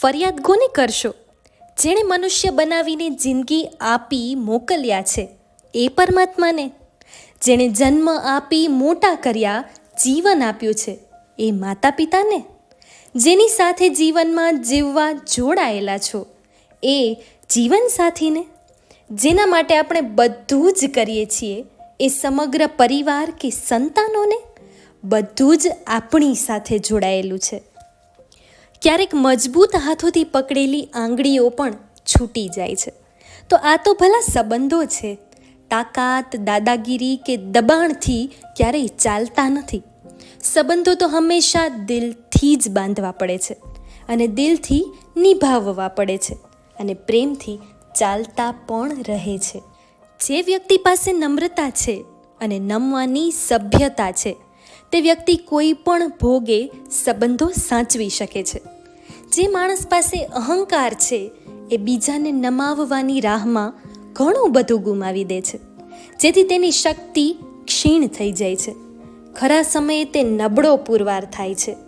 ફરિયાદ કોને કરશો? જેણે મનુષ્ય બનાવીને જિંદગી આપી મોકલ્યા છે, એ પરમાત્માને. જેણે જન્મ આપી મોટા કર્યા, જીવન આપ્યું છે, એ માતા પિતાને જેની સાથે જીવનમાં જીવવા જોડાયેલા છો, એ જીવનસાથીને જેના માટે આપણે બધું જ કરીએ છીએ, એ સમગ્ર પરિવાર કે સંતાનોને. બધું જ આપણી સાથે જોડાયેલું છે. ક્યારેક મજબૂત હાથોથી પકડેલી આંગળીઓ પણ છૂટી જાય છે. તો આ તો ભલા સંબંધો છે. તાકાત, દાદાગીરી કે દબાણથી ક્યારેય ચાલતા નથી. સંબંધો તો હંમેશા દિલથી જ બાંધવા પડે છે અને દિલથી નિભાવવા પડે છે અને પ્રેમથી ચાલતા પણ રહે છે. જે વ્યક્તિ પાસે નમ્રતા છે અને નમવાની સભ્યતા છે તે વ્યક્તિ કોઈ પણ ભોગે સંબંધો સાચવી શકે છે. જે માણસ પાસે અહંકાર છે, એ બીજાને નમાવવાની રાહમાં ઘણું બધું ગુમાવી દે છે. જેથી તેની શક્તિ ક્ષીણ થઈ જાય છે. ખરા સમયે તે નબળો પુરવાર થાય છે.